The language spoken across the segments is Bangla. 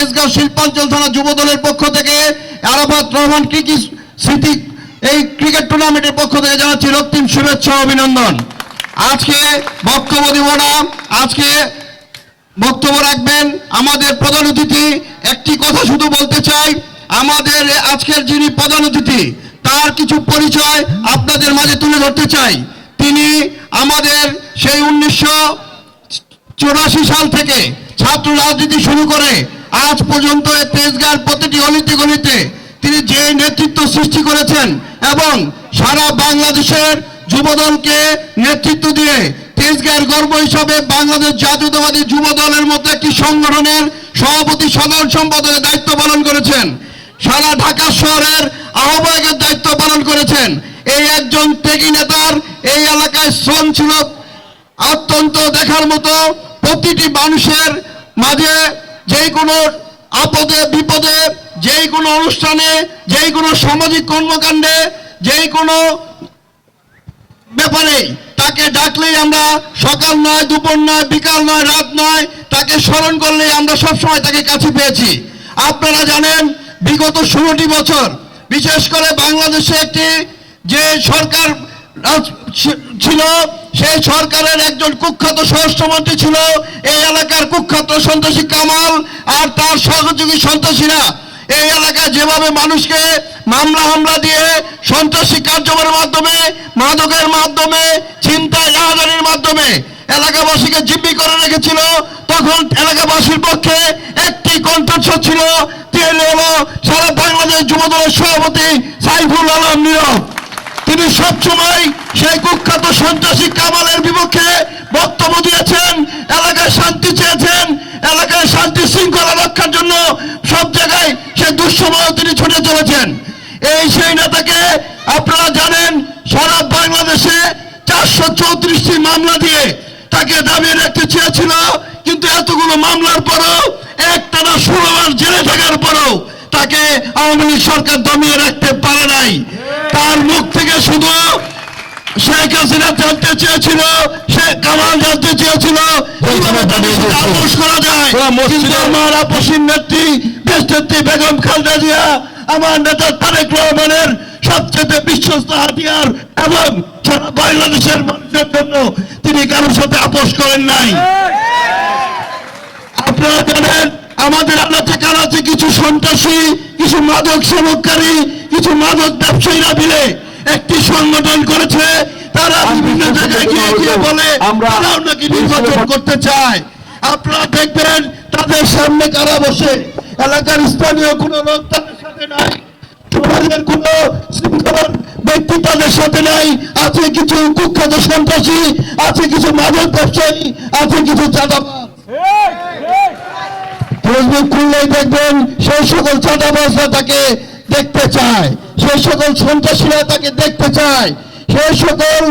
তেজগাঁও শিল্পাঞ্চল থানা যুব দলের পক্ষ থেকে আরাফাত রহমান ক্রিকেট স্মৃতি এই ক্রিকেট টুর্নামেন্টের পক্ষ থেকে জানাচ্ছি রক্তিম শুভেচ্ছা অভিনন্দন। আজকে বক্তব্য দিব না। আজকে বক্তব্য রাখবেন আমাদের প্রধান অতিথি। একটি কথা শুধু বলতে চাই, আমাদের আজকের যিনি প্রধান অতিথি, তার কিছু পরিচয় আপনাদের মাঝে তুলে ধরতে চাই। তিনি আমাদের সেই উনিশশো সাল থেকে ছাত্র রাজনীতি শুরু করে আজ পর্যন্ত এই তেজগাঁর প্রতিটি অলিতে গলিতে তিনি যে নেতৃত্ব সৃষ্টি করেছেন এবং সারা বাংলাদেশের যুবদলকে নেতৃত্ব দিয়ে তেজগাঁর গর্ব হিসাবে বাংলাদেশ জাতীয়তাবাদী যুব দলের মতো একটি সংগঠনের সভাপতি, সাধারণ সম্পাদকের দায়িত্ব পালন করেছেন। সারা ঢাকা শহরের আহ্বায়কের দায়িত্ব পালন করেছেন। এই একজন ত্যাগী নেতার এই এলাকায় শ্রম ছিল অত্যন্ত দেখার মতো। প্রতিটি মানুষের মাঝে যেই কোনো আপদে, বিপদে যেই কোনো অনুষ্ঠানে যেই কোনো সামাজিক কর্মকাণ্ডে যেই কোনো ব্যাপারে তাকে ডাকলেই আমরা সকাল নয়, দুপুর নয়, বিকাল নয়, রাত নয়, তাকে স্মরণ করলেই আমরা সবসময় তাকে কাছে পেয়েছি। আপনারা জানেন, বিগত ষোলোটি বছর, বিশেষ করে বাংলাদেশে একটি যে সরকার ছিল সেই সরকারের একজন কুখ্যাত স্বরাষ্ট্রমন্ত্রী ছিল এই এলাকার কুখ্যাত সন্ত্রাসী কামাল আর তার সহযোগী সন্ত্রাসীরা। এই এলাকায় যেভাবে মানুষকে মামলা হামলা দিয়ে সন্ত্রাসী কার্যক্রমের মাধ্যমে, মাদকের মাধ্যমে, ছিনতাই রাহাজানির মাধ্যমে এলাকাবাসীকে জিম্মি করে রেখেছিল, তখন এলাকাবাসীর পক্ষে একটি কণ্ঠস্বর ছিল, তিনি হলো সারা বাংলাদেশ যুবদলের সভাপতি সাইফুল আলম নীরব। তিনি সবসময় সেই কুখ্যাত সন্ত্রাসী কামালের বিপক্ষে বক্তব্য দিয়েছেন, এলাকায় শান্তি চেয়েছেন, এলাকায় শান্তি শৃঙ্খলা রক্ষার জন্য সব জায়গায় সে দুঃসময় তিনি ছুটে চলেছেন। এই সেই নেতাকে আপনারা জানেন, সারা বাংলাদেশে চারশো চৌত্রিশটি মামলা দিয়ে তাকে দাবিয়ে রাখতে চেয়েছিল, কিন্তু এতগুলো মামলার পরও একটানা মাস জেলে থাকার পরও তাকে আওয়ামী লীগ সরকার দমিয়ে রাখতে পারে নাই। তার মুখ থেকে শুধু শেখ হাসিনা জানতে চেয়েছিল শেখ কামাল জানতে চেয়েছিল আপোষ করা যায়। আমার নেত্রী দেশ নেত্রী বেগম খালেদা জিয়া আমার নেতা তারেক রহমানের সবচেয়ে বিশ্বস্ত হাতিয়ার এবং সারা বাংলাদেশের মানুষের জন্য তিনি কারোর সাথে আপোষ করেন নাই। আপনারা জানেন আমাদের এলাকা কারাতে কিছু সন্ত্রাসী কিছু মাদক সেবককারী কিছু মাদক ব্যবসায়ীরা মিলে একটি সংগঠন করেছে। তারা বিভিন্ন জায়গায় গিয়ে গিয়ে বলে তারাও নাকি নির্বাচন করতে চায়। আপনারা দেখবেন তাদের সামনে কারা বসে এলাকার স্থানীয় কোনো লোক তাদের সাথে নাই সমাজের কোন শৃঙ্খলার ব্যক্তি তাদের সাথে নাই। আছে কিছু কুখ্যাত সন্ত্রাসী আছে কিছু মাদক ব্যবসায়ী আছে কিছু চাঁদাবাজ। ফেসবুক খুললেই দেখবেন সেই সকল চাঁদাবাজরা তাকে দেখতে চায়। সেই সকল সন্ত্রাসীরা তাকে দেখতে চায়। সেই সকল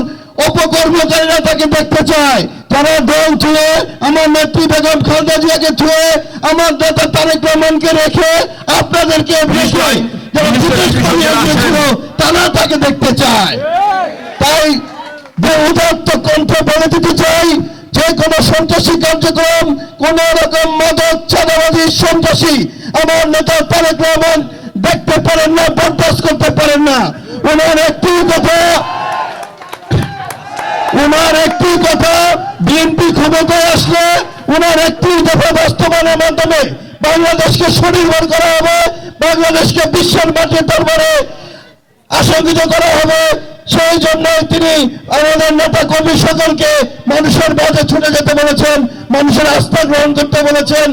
অপকর্মকারীরা তাকে দেখতে চায়। তারা দল ছুঁয়ে আমার নেত্রী বেগম খালেদা জিয়াকে ছুঁয়ে আমার নেতা তারেক রহমানকে রেখে আপনাদেরকে তারা তাকে দেখতে চায়। তাই উদাত্ত কণ্ঠ বলে দিতে চাই যে কোনো সন্ত্রাসী কার্যক্রম কোন রকম মাদক চাঁদাবাদী সন্ত্রাসী আমার নেতা তারেক রহমান দেখতে পারেন না, বরদাস্ত করতে পারেন না। ওনার একটি কথা। ওনার একটি কথা, বিএনপি ক্ষমতায় আসলে ওনার একটি দফা বাস্তবায়নের মাধ্যমে বাংলাদেশকে স্বনির্ভর করা হবে, বাংলাদেশকে বিশ্বের মাঠে দরবারে আশঙ্কিত করা হবে। সেই জন্য তিনি আমাদের নেতা কর্মী সকলকে মানুষের মাঝে ছুটে যেতে বলেছেন, মানুষের আস্থা গ্রহণ করতে বলেছেন।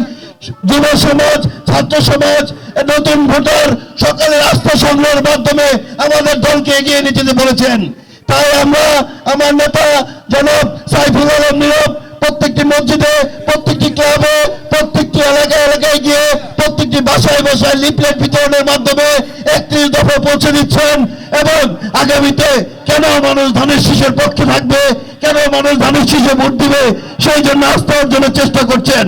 যুব সমাজ, ছাত্র সমাজ নতুন ভোটার সকলের রাস্তা সংগ্রহের মাধ্যমে আমাদের দলকে এগিয়ে নিয়ে যেতে বলেছেন। তাই আমরা, আমার নেতা জনাব সাইফুল আলম নীরব, প্রত্যেকটি মসজিদে, প্রত্যেকটি ক্লাবে, প্রত্যেকটি এলাকায় এলাকায় গিয়ে প্রত্যেকটি বাসায় বাসায় লিফলেট বিতরণের মাধ্যমে একত্রিশ দফা পৌঁছে দিচ্ছেন এবং আগামীতে কেন মানুষ ধানের শীষের পক্ষে থাকবে, কেন মানুষ ধানের শীষে ভোট দিবে, সেই জন্য আস্থা অর্জনের চেষ্টা করছেন।